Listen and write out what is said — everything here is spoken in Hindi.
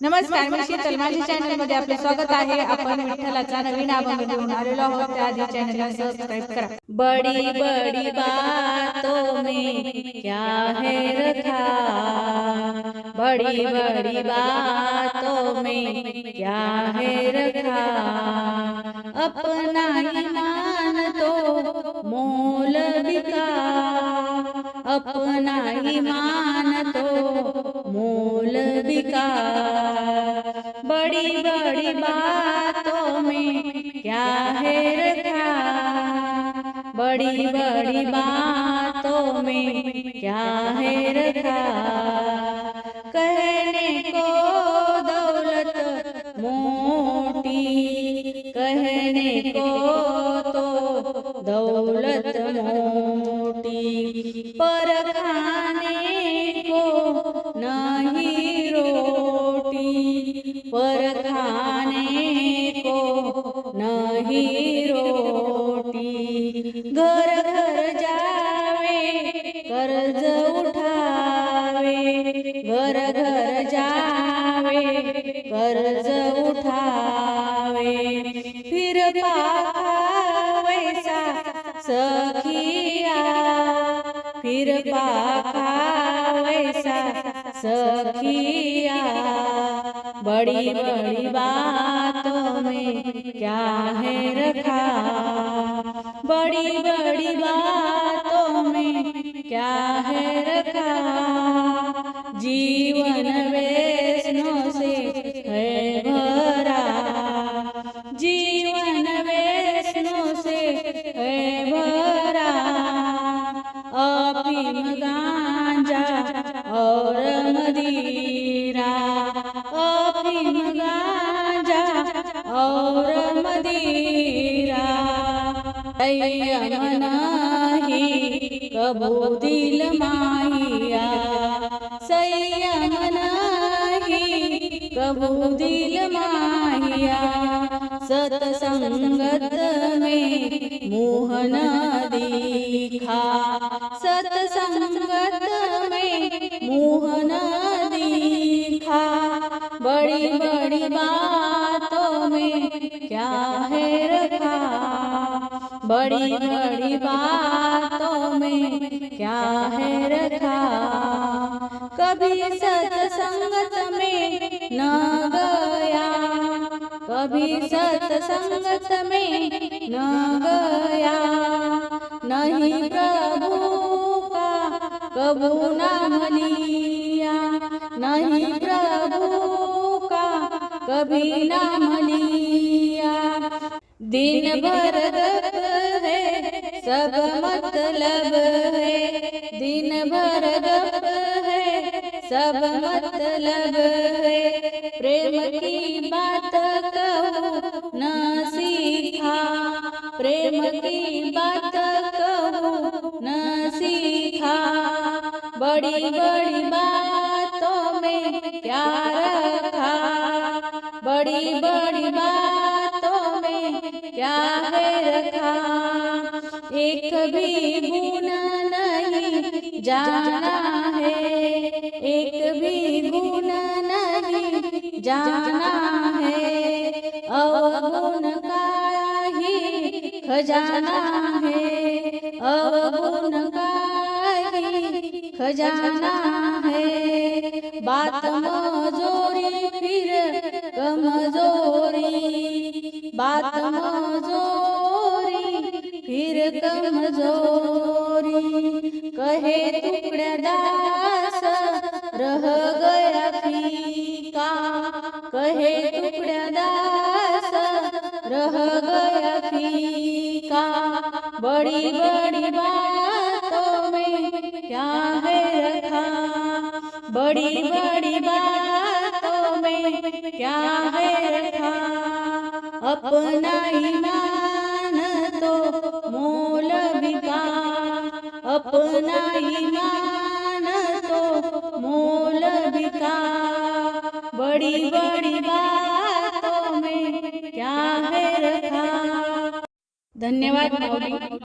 नमस्कार मी शीतल माझ्या चॅनल मध्ये आपले स्वागत आहे. आपण विठ्ठलाचा नवीन अभंग घेऊन आलेलो आहोत. त्याआधी चॅनलला सबस्क्राईब करा. बडी बडी बातों में क्या है रखा बड़ी बड़ी बातों में क्या है रखा अपना ईमान तो मोल बिका अपना ईमान बड़ी बड़ी बातों में क्या है रखा? बड़ी बड़ी बातों में क्या है रखा? कहने को दौलत मोटी, कहने को तो दौलत मोटी, पर खाने को नहीं रोटी। पर खाने को नहीं रोटी। घर घर जावे, कर्ज उठावे। घर घर जावे, कर्ज उठावे। फिर पाखा वैसा सखिया। फिर पाखा वैसा सखिया, बड़ी बड़ी बातों में क्या है रखा? बड़ी बड़ी बातों में क्या है रखा? जीवन वैष्णो और मदीरा संयम नाही कबू दिल माहिया संयम नाही कबू दिल माहिया सतसंगत में मोहन दीखा सतसंगत में मोहन दीखा बड़ी बड़ी बात बड़ी बड़ी बातों में क्या है रखा? कभी सत्संगत में न गया। कभी सत्संगत में न गया। नहीं प्रभु का कबू नाम लिया। नहीं प्रभु का कभी नाम लिया दिन भर है, सब मतलब है। दिन भर है, सब मतलब है। प्रेम की बात कहूँ, न सीखा। प्रेम की बात कहूँ, न सीखा। बड़ी बड़ी बातों में क्या एक भी गुण नहीं, जाना है। एक भी गुण नहीं, जाना है। अवगुण का ही खजाना है। अवगुण का ही खजाना है। बात मजोरी कमज़ोरी कहे टुकड़ा दास, रह गया फीका। कहे टुकड़ा दास, रह गया फीका। बड़ी बड़ी बातों में क्या है रखा? बड़ी बड़ी बातों में क्या है रखा? अपना ईमान तो अपना ईमान तो मोल बिका। बड़ी बड़ी बातों में क्या है रखा? धन्यवाद